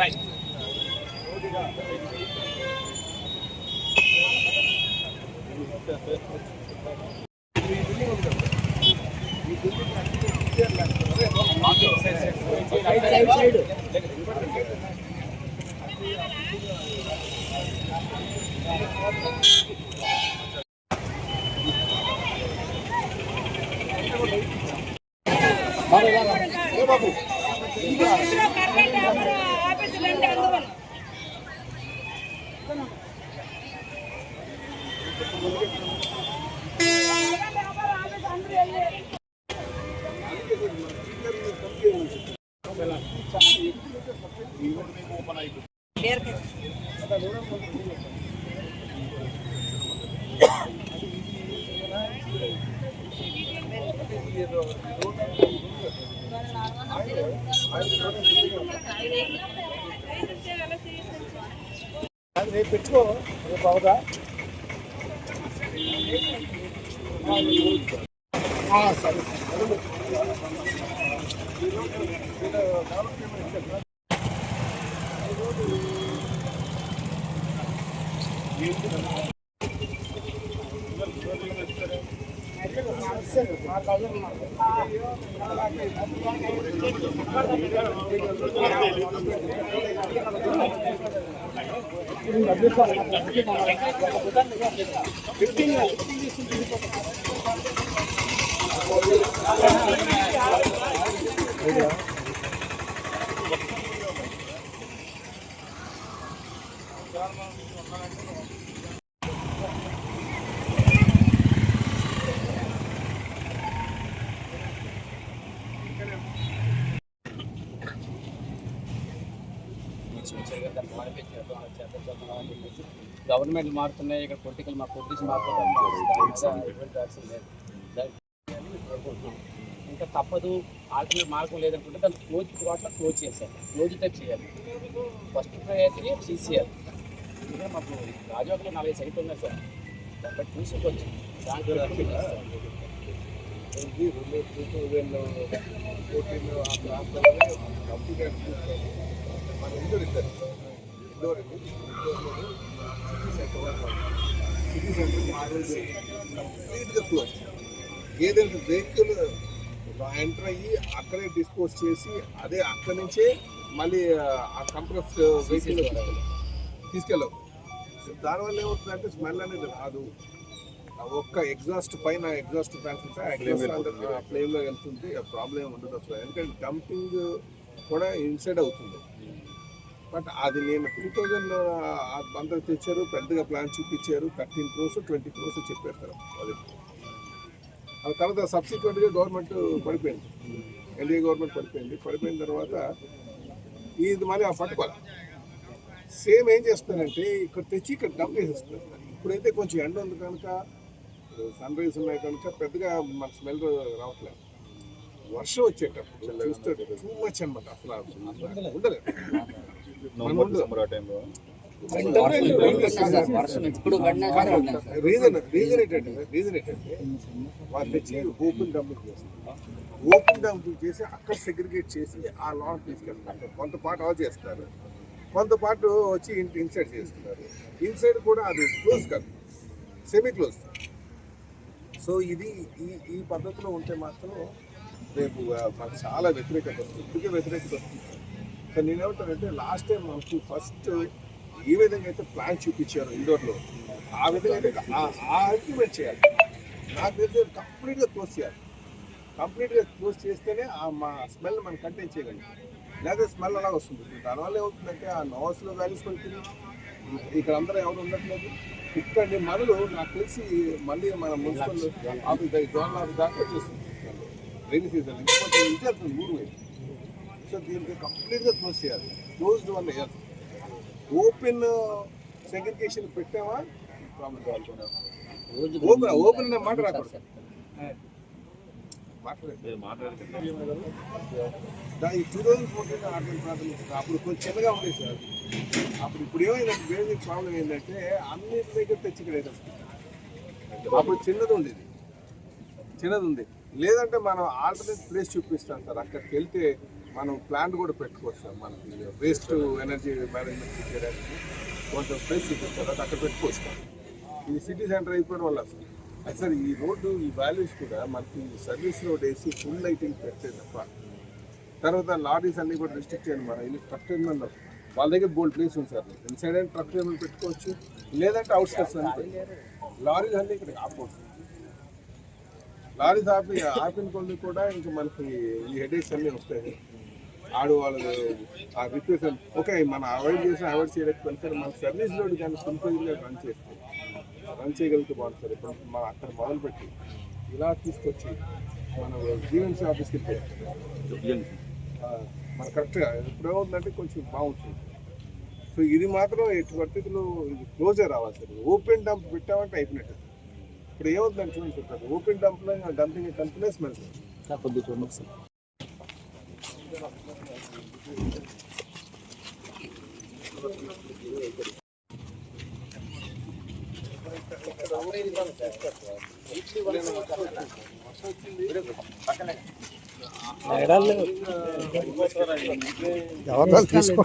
Right రేపు పెట్టుకో రేపు అవదా ఫిఫ్టీన్ గవర్నమెంట్ మారుతున్నాయి ఇక్కడ పొలిటికల్ మా పొలిటిక్స్ మారుతున్నాయి. ఇంకా తప్పదు ఆల్టర్నేట్ మార్గం లేదనుకుంటే దాన్ని క్లోజ్ అట్లా క్లోజ్ చేశారు క్లోజ్ టైప్ చేయాలి. ఫస్ట్ ప్రయారిటీ సీసీఆర్ ఇంకా మాకు రాజోగలో నాలుగైదు సైట్లు ఉన్నాయి సార్. దాన్ని బట్టి చూసుకోవచ్చు దాంట్లో ఇది రెండు టూ థౌజండ్ ఫోర్టీన్ ఆ ప్రాంతంలో కంప్యూటర్ మన ఇద్దరు ఇండోర్ ఇండోర్లో సిటీ సెంటర్ సిటీ సెంటర్ మారేది కంప్లీట్గా క్లోజ్ ఏదైతే వెహికల్ ఎంటర్ అయ్యి అక్కడే డిస్పోజ్ చేసి అదే అక్కడి నుంచే మళ్ళీ ఆ కంప్రెస్ వెహికల్ తీసుకెళ్ళవు దానివల్ల ఏమవుతుందంటే స్మెల్ అనేది రాదు ఒక్క ఎగ్జాస్ట్ పైన ఎగ్జాస్ట్ ఫ్యాన్స్ ఉంటాయి ఎగ్జాస్ట్ వెళ్తుంది ప్రాబ్లం ఉండదు అసలు. ఎందుకంటే డంపింగ్ కూడా ఇన్సైడ్ అవుతుంది. బట్ అది నేను టూ థౌజండ్ అందరు తెచ్చారు పెద్దగా ప్లాన్ చూపించారు థర్టీన్ క్రోస్ ట్వంటీ క్రోస్ చెప్పేస్తారు అది. ఆ తర్వాత సబ్సిక్వెంట్గా గవర్నమెంట్ పడిపోయింది. ఎన్డీఏ గవర్నమెంట్ పడిపోయింది. పడిపోయిన తర్వాత ఇది మళ్ళీ ఆ పట్టుకోవాలి సేమ్ ఏం చేస్తారంటే ఇక్కడ తెచ్చి ఇక్కడ డంప్ చేసేస్తారు ఇప్పుడైతే కొంచెం ఎండ ఉంది కనుక సన్ రైజ్ ఉన్నాయి కనుక పెద్దగా మనకు స్మెల్ రావట్లేదు. వర్షం వచ్చేటప్పుడు చూస్తే టూ మచ్ అనమాట అసలు. ఉండలేదు. రీజన్ రీజన్ ఏంటంటే రీజన్ ఏంటంటే వాళ్ళు తెచ్చి ఓపెన్ డంపింగ్ చేస్తారు ఓపెన్ డంపింగ్ చేసి అక్కడ సెగ్రిగేట్ చేసి ఆ లాన్ తీసుకెళ్తారు కొంత పాటు ఆఫ్ చేస్తారు కొంత పాటు వచ్చి ఇంటి ఇన్సైడ్ చేస్తున్నారు. ఇన్సైడ్ కూడా అది క్లోజ్ కాదు. సెమీ క్లోజ్ సో ఇది ఈ ఈ పద్ధతిలో ఉంటే మాత్రం రేపు ఆ, మనకు చాలా వ్యతిరేకత వస్తుంది. ఇప్పటికే వ్యతిరేకత వస్తుంది. సో నేనేమంటానంటే లాస్ట్ టైం మనకి ఫస్ట్ ఏ విధంగా అయితే ప్లాన్ చూపించారు ఇండోర్లో. ఆ విధంగా అయితే ఆ- ఇంప్లిమెంట్ చేయాలి. నాకు తెలిసి కంప్లీట్గా క్లోజ్ చేయాలి. కంప్లీట్గా క్లోజ్ చేస్తేనే ఆ మా స్మెల్ మనం కంటైన్ చేయగలం. లేదా స్మెల్ అలా వస్తుంది. దానివల్ల ఏమవుతుందంటే ఆ నోస్లో వ్యాలీస్ పడుతుంది ఇక్కడ అందరూ ఎవరు ఉండట్లేదు. ఇక్కడ మనలు నాకు తెలిసి మళ్ళీ మన మున్సిపల్ ఆఫీస్ దగ్గర జోనల్ ఆఫీస్ దాకా వచ్చేస్తుంది. Rainy season. ఇంకొంచెం ఇంటి ఊరు వైపు సో దీనికి కంప్లీట్గా క్లోజ్ చేయాలి. Closed one year. Open segregation పెట్టామా problem కావాలి ఓపెన్ ఓపెన్ అనే మాట రాకూడదు. దాని టూ థౌజండ్ ఫోర్టీన్ ఆర్డర్ ప్రాథమిక అప్పుడు కొంచెం చిన్నగా ఉండేది సార్. అప్పుడు ఇప్పుడు ఏమైందంటే బేసిక్ ప్రాబ్లం ఏంటంటే అన్ని దగ్గర తెచ్చి ఇక్కడ. అప్పుడు చిన్నది ఉండేది. చిన్నది ఉంది. లేదంటే మనం ఆల్టర్నేట్ ప్లేస్ చూపిస్తాం సార్. అక్కడికి వెళ్తే మనం ప్లాంట్ కూడా పెట్టుకోవచ్చు సార్. మనకి వేస్ట్ ఎనర్జీ మేనేజ్మెంట్ చేయడానికి కొంచెం ప్లేస్ చూపిస్తారు. అది అక్కడ పెట్టుకోవచ్చు ఇది సిటీ సెంటర్ అయిపోవడం వల్ల అసలు అది సార్ ఈ రోడ్డు ఈ వాల్యూస్ కూడా మనకి సర్వీస్ రోడ్ వేసి ఫుల్ లైటింగ్ పెట్టే తప్ప తర్వాత లారీస్ అన్నీ కూడా రిస్ట్రిక్ట్ చేయండి మన. ఇల్లు ట్రక్ టెర్మినల్ వాళ్ళ దగ్గర బోల్డ్ ప్లేస్ ఉంది sir. Inside and truck terminal పెట్టుకోవచ్చు. లేదంటే అవుట్స్కట్స్ స్కట్స్ లారీస్ అన్నీ ఇక్కడ ఆపవచ్చు లారీస్ ఆపి ఆపిన కొద్ది కూడా ఇంకా మనకి ఈ హెడేక్స్ అన్నీ వస్తాయి. ఆడు వాళ్ళు ఆ రిక్వెస్ట్ ఓకే మనం అవాయిడ్ చేసి అవాయిడ్ చేయడానికి వెళ్తారు మన సర్వీస్ రోడ్ కానీ సింపుల్గా రన్ చేస్తే రన్ చేయగలిగితే బాగుంటుంది ఇప్పుడు మనం అక్కడ మొదలుపెట్టి ఇలా తీసుకొచ్చి మన జీవన్సీ ఆఫీస్కి వెళ్తే మన కరెక్ట్గా ఇప్పుడు ఏమవుతుందంటే కొంచెం బాగుంటుంది. సో ఇది మాత్రం ఎట్టి పరిస్థితుల్లో ఇది క్లోజర్ రావాలి సార్. ఓపెన్ డంప్ పెట్టామంటే అయిపోయినట్టు ఇప్పుడు ఏమవుతుందంటే చూడండి చెప్తారు ఓపెన్ డంప్లో డంపింగ్ కంపెనీ స్మెల్ సార్ కొద్దిగా చూడండి ఒకసారి. ఎవరు తీసుకో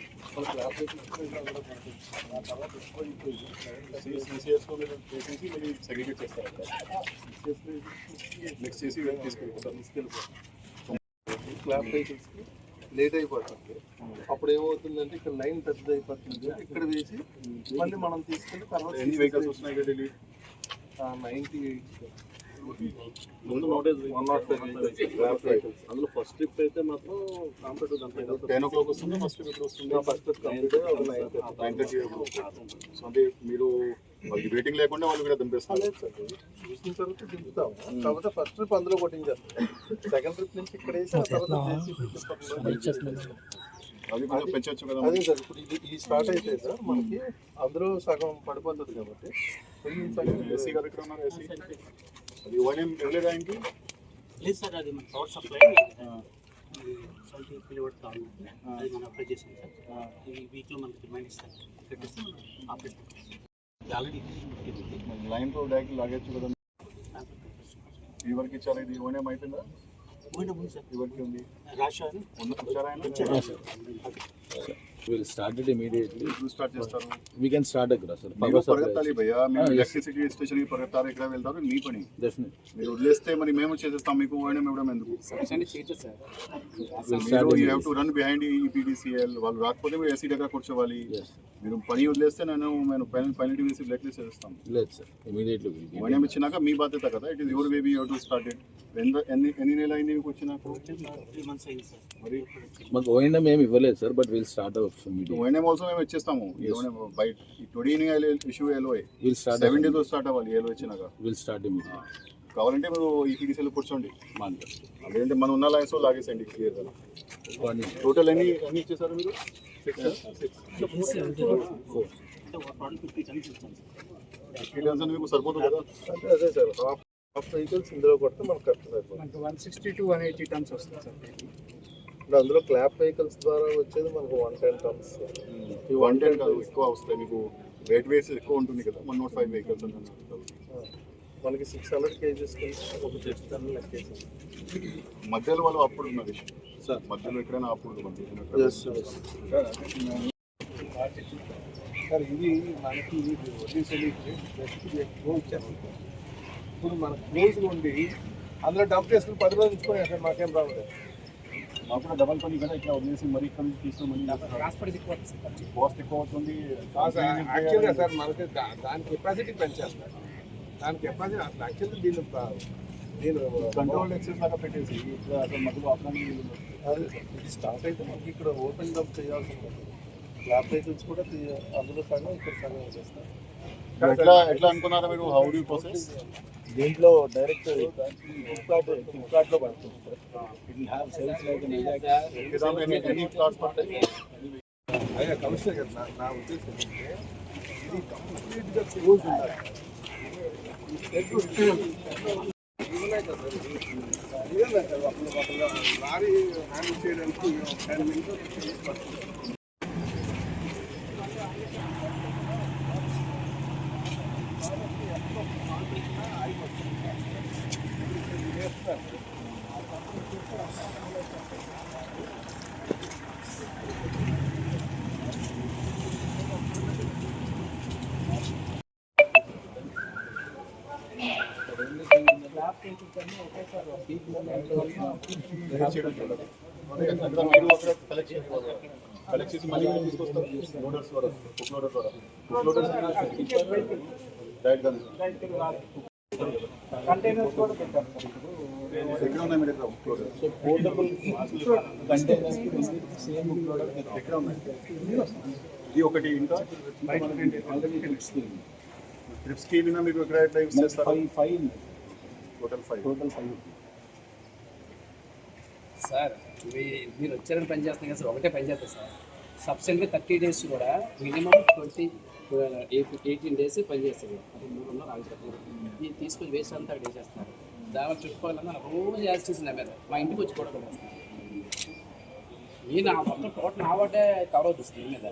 నెక్స్ట్ చేసి తీసుకెళ్ళిపోతాం క్లాప్ వెహికల్స్కి లేట్ అయిపోతుంది అప్పుడు ఏమవుతుందంటే ఇక్కడ లైన్ పెద్దది అయిపోతుంది ఇక్కడ వేసి మళ్ళీ మనం తీసుకెళ్ళి తర్వాత ఎన్ని వెహికల్స్ వస్తున్నాయి కదా నైన్టీ ఎయిట్ ముందు నోటీస్ వన్ నాట్ అందులో ఫస్ట్ ట్రిప్ అయితే మాత్రం కాంప్లీట్ దాంట్లో టెన్ ఓ క్లాక్ వస్తుంది ఫస్ట్ ట్రిప్ వస్తుంది? First complete nine thirty so అంటే మీరు వాళ్ళకి వెయిటింగ్ లేకుండా వాళ్ళు కూడా దింపేస్తారు. చూసిన తర్వాత దింపుతాం కాకపోతే ఫస్ట్ ట్రిప్ అందులో కొట్టించేస్తాం. సెకండ్ ట్రిప్ నుంచి ఇక్కడ వేసి అది కొంచెం పెంచవచ్చు కదా అదే సార్ ఇప్పుడు ఇది ఈ స్టార్ట్ అయితే సార్. మనకి అందులో సగం పడిపోతుంది కాబట్టి. ఏసీ గారు ఇక్కడ ఉన్నారు ఏసీ అది ఓఎన్ఎం వెళ్ళలేదు ఆయనకి లేదు సార్ అది మన పవర్ సప్లై ట్వంటీ కిలోవాట్ కావాలి అది మనం అప్లై చేసాం సార్. ఈ వీక్లో మనకి రిమైండ్ ఇస్తారు. పెట్టేస్తే ఆపరేట్ ఆల్రెడీ లైన్తో డైరెక్ట్ లాగేచ్చు కదా ఈ వరకు ఇచ్చారు? ఇది ఓఎన్ఎం అయిపోయిందా? పోయిన ఉంది ఉన్న ఇచ్చారా it immediately. ఎప్పుడు స్టార్ట్ చేస్తారు We can start across. sir. మీరు Power supply. పరిగెత్తాలి భయ్యా Ah, yes. ఎలక్ట్రిసిటీ స్టేషన్కి పరిగెత్తారు ఇక్కడ వెళ్తారు మీ పని Definitely. మీరు వదిలేస్తే మరి మేము చేసేస్తాం మీకు ఓఎన్ఎం ఇవ్వడం ఎందుకు సార్ మీరు you have. To run behind EPDCL వాళ్ళు రాకపోతే మీరు ఏసీ దగ్గర కూర్చోవాలి Yes. మీరు పని వదిలేస్తే నేను నేను పైన పైన వేసి బ్లాక్ లిస్ట్ చేస్తాం. Immediately we'll give. ఓఎన్ఎం ఇచ్చినాక మీ బాధ్యత కదా it is your baby you to start it ఎన్ని ఎన్ని నెలలు అయింది మీకు వచ్చినాక సార్ మరి మాకు ఓఎన్ఎం ఏమి ఇవ్వలేదు sir but will start immediate ONM also మేము ఇచ్చేస్తాము బయట twenty issue LOI will start seven days start అవ్వాలి ఎల్ఓ ఇచ్చినాక విల్ స్టార్ట్ కావాలంటే మీరు ఈపీడీసీలో కూర్చోండి. మాన్గా అదేంటే మనం ఉన్న లైన్స్ లాగేసండి క్లియర్గా One టోటల్ ఎన్ని ఎన్ని ఇచ్చేసారు మీరు? మీకు సరిపోతుంది కదా? అదే సార్ హాఫ్ హాఫ్ వెహికల్స్ ఇందులో కొడితే మనకు కరెక్ట్ సరిపోతుంది మనకు one sixty two one eighty tons వస్తుంది సార్. ఇప్పుడు అందులో క్లాప్ వెహికల్స్ ద్వారా వచ్చేది మనకు వన్ టెన్ టన్స్ ఈ వన్ టెన్ కాదు ఎక్కువ వస్తాయి మీకు. వెయిట్ వేస్ ఎక్కువ ఉంటుంది కదా వన్ నాట్ ఫైవ్ వెహికల్స్ అని మనకి సిక్స్ హండ్రెడ్ కేజీస్ ఒక టన్ లెక్కేసి. మధ్యలో వాళ్ళు అప్పుడు ఉన్న విషయం. సార్ మధ్యలో ఎక్కడైనా అప్పుడు సార్ ఇది మనకి ఇప్పుడు మనకు క్లోజ్గా ఉండి అందులో డంప్ చేసుకుని పది రోజులు ఉంచుకొని అసలు మాకేం రావలేదు మాకు కూడా డబల్ పని కదా ఇట్లా వదిలేసి మరి ఇక్కడ నుంచి తీసుకోమని కాస్ట్ ఎక్కువ అవుతుంది యాక్చువల్గా సార్ మనకి దాని కెపాసిటీ పెంచేస్తారు. దాని కెపాసిటీ అసలు యాక్చువల్లీ దీని దీని కంట్రోల్ ఎక్సెస్ లాగా పెట్టేసి ఇట్లా అసలు మధ్యలో సార్, ఇది స్టార్ట్ అయితే మనకి ఇక్కడ ఓపెన్ డంప్ చేయాల్సి ఉంటుంది. క్లాప్ వెహికల్స్ కూడా అందులో సగం ఇక్కడ సగం చేస్తారు. ఎట్లా ఎట్లా అనుకున్నారా మీరు? హౌ డూ ప్రాసెస్ దీంట్లో డైరెక్ట్ ఫ్లిప్కార్ట్ ఫ్లిప్కార్ట్లో పడుతుంది. ఇట్ హ్యావ్ సేల్స్ లైక్ ఎన్ని కమిషనర్ గారు నా ఉద్దేశం ఏంటంటే ఇది కంప్లీట్గా క్లోజ్ ఉండాలి. లారీ హ్యాండిల్ చేయడానికి టెన్ మినిట్స్ పడుతుంది మళ్ళీ లోడర్స్ ద్వారా కుక్ లోడర్ ద్వారా కుక్ లోడర్స్ డైరెక్ట్ కంటైనర్స్ కూడా పెట్టాం ఎక్కడ ఉన్నాయి మీరు ఇక్కడ cook loader so portable containers same ఎక్కడ ఉన్నాయి? ఇది ఒకటి ఇంకా? ఆల్రెడీ మీకు ఎక్కడ ఎట్లా యూస్ చేస్తారు? Five five total five total five sir మీ మీరు వచ్చారని పని చేస్తున్నాం కదా సార్ ఒకటే పని చేస్తారు సార్. సబ్సిడీగా థర్టీ డేస్ కూడా మినిమం ట్వంటీ ఎయిటీన్ డేస్ పని చేస్తారు అది మూడు వందలు ఆగిపోతుంది ఇది తీసుకొని వేస్ట్ అంతా అక్కడ వేసేస్తారు దానివల్ల రోజు యాజ్ చేసిన నా మీద. మా ఇంటికి వచ్చి కూడా నేను ఈ నా మొత్తం టోటల్ నా వాటే కవర్ అవుతుంది మీద.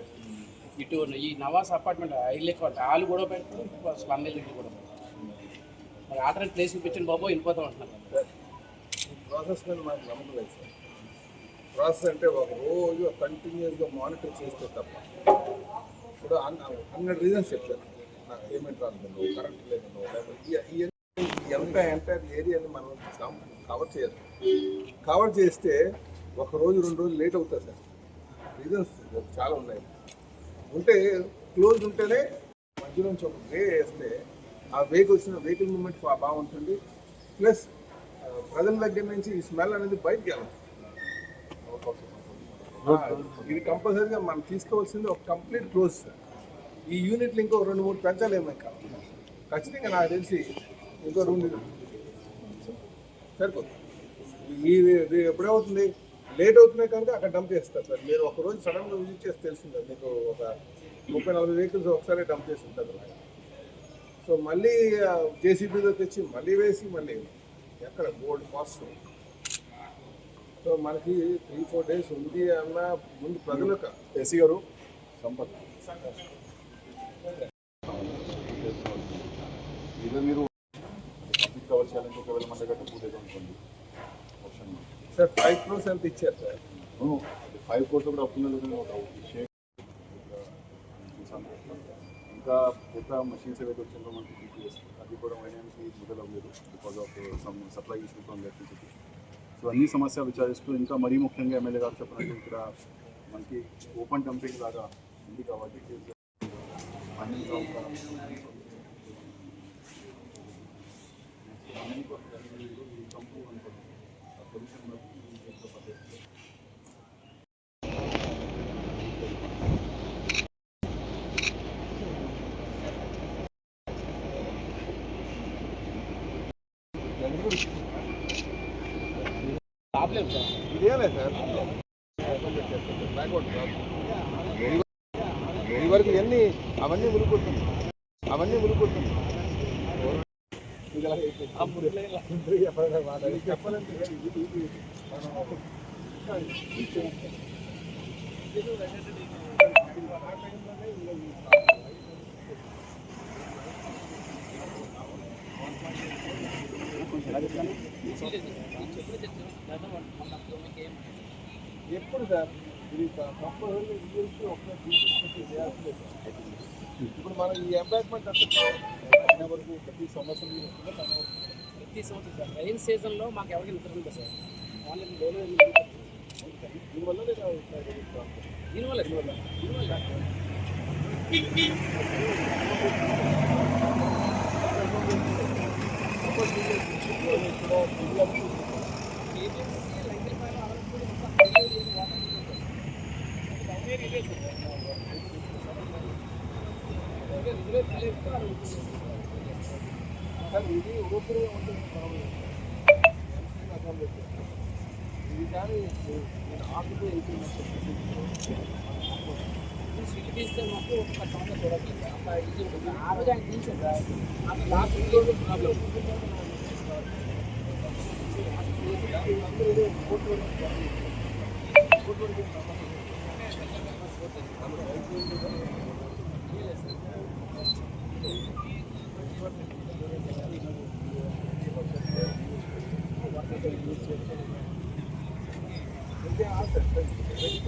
ఇటు ఈ నవాస్ అపార్ట్మెంట్ హైలెక్ వాళ్ళు కూడా పెడతారు స్లమ్ ఇల్లు కూడా మరి ఆల్టర్నేట్ ప్లేస్ చూపించండి బాబు వెళ్ళిపోతాం అంటున్నారు. ప్రాసెస్ మీద మాకు నమ్మకం లేదు సార్. ప్రాసెస్ అంటే ఒక రోజు కంటిన్యూస్గా మానిటర్ చేస్తే తప్ప. ఇప్పుడు హండ్రెడ్ రీజన్స్ చెప్తారు నాకు పేమెంట్ రాలేదు కరెంట్ లేదు లేకపోతే ఈ- ఎంత ఎంటైర్ ఏరియాని మనం కవర్ చేయాలి. కవర్ చేస్తే ఒక రోజు రెండు రోజులు లేట్ అవుతుంది సార్. రీజన్స్ చాలా ఉన్నాయి. ఉంటే క్లోజ్ ఉంటేనే మధ్య నుంచి ఒక వే వేస్తే ఆ వేకి వచ్చిన వెహికల్ మూమెంట్ బాగుంటుంది. ప్లస్ ప్రజల దగ్గర నుంచి ఈ స్మెల్ అనేది బయటకు వెళ్ళదు. ఇది కంపల్సరీగా మనం తీసుకోవాల్సింది ఒక కంప్లీట్ క్లోజ్ సార్. ఈ యూనిట్లు ఇంకో రెండు మూడు పెంచాలేమో ఇంకా. ఖచ్చితంగా నాకు తెలిసి ఇంకో రెండు సరిపోతుంది. ఈ ఇది ఎప్పుడవుతుంది? లేట్ అవుతున్నాయి కనుక అక్కడ డంప్ చేస్తారు సార్. మీరు ఒక రోజు సడన్గా విజిట్ చేసి తెలిసిందా మీకు ఒక ముప్పై నలభై వెహికల్స్ ఒకసారి డంప్ చేసి ఉంటారు. సో మళ్ళీ జేసీబీలో తెచ్చి మళ్ళీ వేసి మళ్ళీ ఎక్కడ? గోల్డ్ కాస్ట్ సో మనకి త్రీ ఫోర్ డేస్ ఉంది అన్న ముందు ప్రజలకు. ఎస్సీ గారు సంపత్ ఇదే మీరు కంప్లీట్ కవర్ చేయాలంటే ఒకవేళ మన దగ్గర టూ డేస్ అనుకోండి ఆప్షన్ సార్ ఫైవ్ క్రోర్స్ ఎంత ఇచ్చారు సార్ ఫైవ్ కోర్స్ కూడా అవుతుంది ఒక షేక్ ఇంకా కొత్త మషిన్స్ ఏవైతే వచ్చిందో మనకి టీపీఎస్ అది కూడా వైనానికి మొదలవ్వలేదు because of some supply issues from electricity so అన్ని సమస్య విచారిస్తూ ఇంకా మరీ ముఖ్యంగా ఎమ్మెల్యే గారు చెప్పినట్టు ఇక్కడ మనకి ఓపెన్ డంపింగ్ లాగా ఉంది కాబట్టి అన్ని ప్రాబ్లం సార్ ఇదేలే సార్ బ్యాక్వర్డ్ వరకు ఇవన్నీ అవన్నీ మునిగిపోతుంది అవన్నీ మునిగిపోతుంది ఎప్పుడు సార్ ఇది కంపల్సరీ ఇయ్యేసి ఒక చేయాల్సిందే సార్. ఇప్పుడు మనం ఈ ఎంబాక్మెంట్ అంటే పైన వరకు ప్రతి సంవత్సరం ఇది వస్తుందా? పైన వరకు ప్రతి సంవత్సరం సార్. రైన్ సీజన్లో మాకు ఎవరికి నిద్ర ఉంటుంది సార్. ఆన్లైన్లోనే దీనివల్ల లేదా ఇట్లా జరుగుతుందా? దీనివల్ల దీనివల్ల. దీనివల్ల. సార్ ఇది ఊపిరి మాకు ఒక సంవత్సరం చూడట్లేదు సార్. ఇది ఉంటుంది. ఆయన లాస్ట్ రోజు ప్రాబ్లం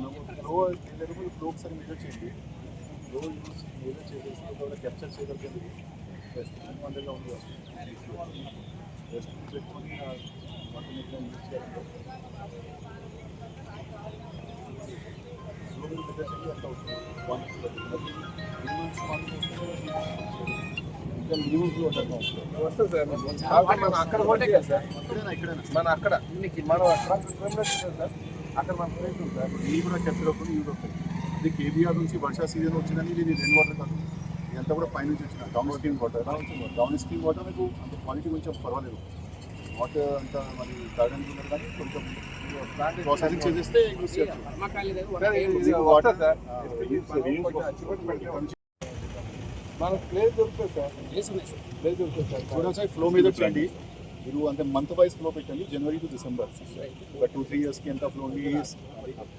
ఫ్లో ఎదురు ఫ్లో ఒకసారి మెజర్ చేయండి ఫ్లో యూస్ మెజర్ చేసేసి ఒకవేళ క్యాప్చర్ చేయగలిగింది బెస్ట్ వందలో ఉంది. బెస్ట్ పెట్టుకొని వాటర్ మెజర్ యూస్ చేయాలి ఫ్లో మెజర్ చేయండి ఎంత అవుతుంది? వన్ ఇంకా మినిమం ఫ్లో అంటే వస్తుంది. సార్. కాకపోతే మనం అక్కడ మన అక్కడ. మనం సార్. అక్కడ ప్లేస్ ఉంది సార్ ఇవి కూడా కెప్చర్ అవుతుంది ఇవి కూడా వస్తాయి ఇది కేబీఆర్ నుంచి వర్షా సీజన్ వచ్చిందని ఇది రెయిన్ వాటర్ కాదు. ఇదంతా కూడా పైనుంచి వచ్చిన downstream water downstream water మీకు అంత క్వాలిటీ కొంచెం పర్వాలేదు. వాటర్ అంత మరి తాగడానికి ఉండదు కానీ కొంచెం ప్రాసెసింగ్ చేసేస్తే యూస్ చేయొచ్చు. దగ్గర సార్, మనకు ప్లేస్ దొరుకుతుంది సార్ ప్లేస్ ఉన్నాయి సార్. ప్లేస్ దొరుకుతుంది సార్ చూడండి సార్ ఫ్లో మీద చేయండి మీరు అంటే మంత్ వైజ్ ఫ్లో పెట్టండి జనవరి టు డిసెంబర్ ఒక టూ త్రీ ఇయర్స్కి ఎంత ఫ్లో ఉంది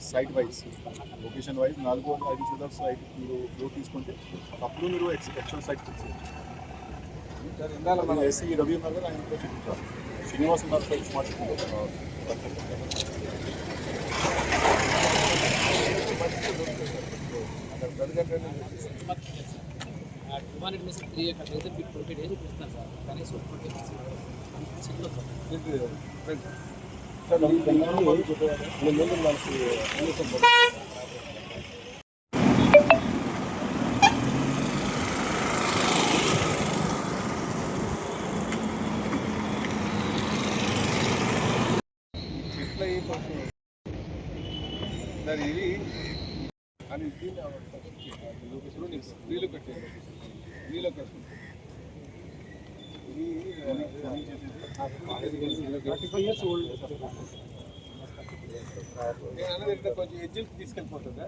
సైట్ వైజ్ లొకేషన్ వైజ్ నాలుగు ఐదు చోట్ల సైట్ మీరు ఫ్లో తీసుకుంటే అప్పుడు మీరు ఎక్స్ట్రా సైట్ మనం ఎస్సీ రవి ఉన్నారు కదా ఆయన చెప్తారు. శ్రీనివాస్ ఉన్నారు సార్ స్మార్ట్ సిటీ అక్కడ త్రీ ట్వంటీ డేస్ ఇస్తాను సార్? కనీసం ట్వంటీ సార్ ఇది అని నీకు స్త్రీలు కట్టేది థర్టీ ఫైవ్ ఇయర్స్ ఓల్డ్ నేను అనేది ఏంటంటే కొంచెం ఎడ్జిల్ తీసుకెళ్ళిపోతుందా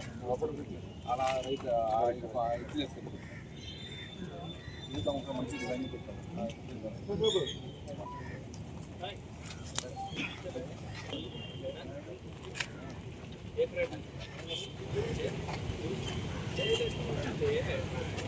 అలా రైట్ ఎడ్జిల్ వేసుకెళ్ళి ఇంకా ఒక మంచి డిజైన్ చెప్తాను ఏ రేట్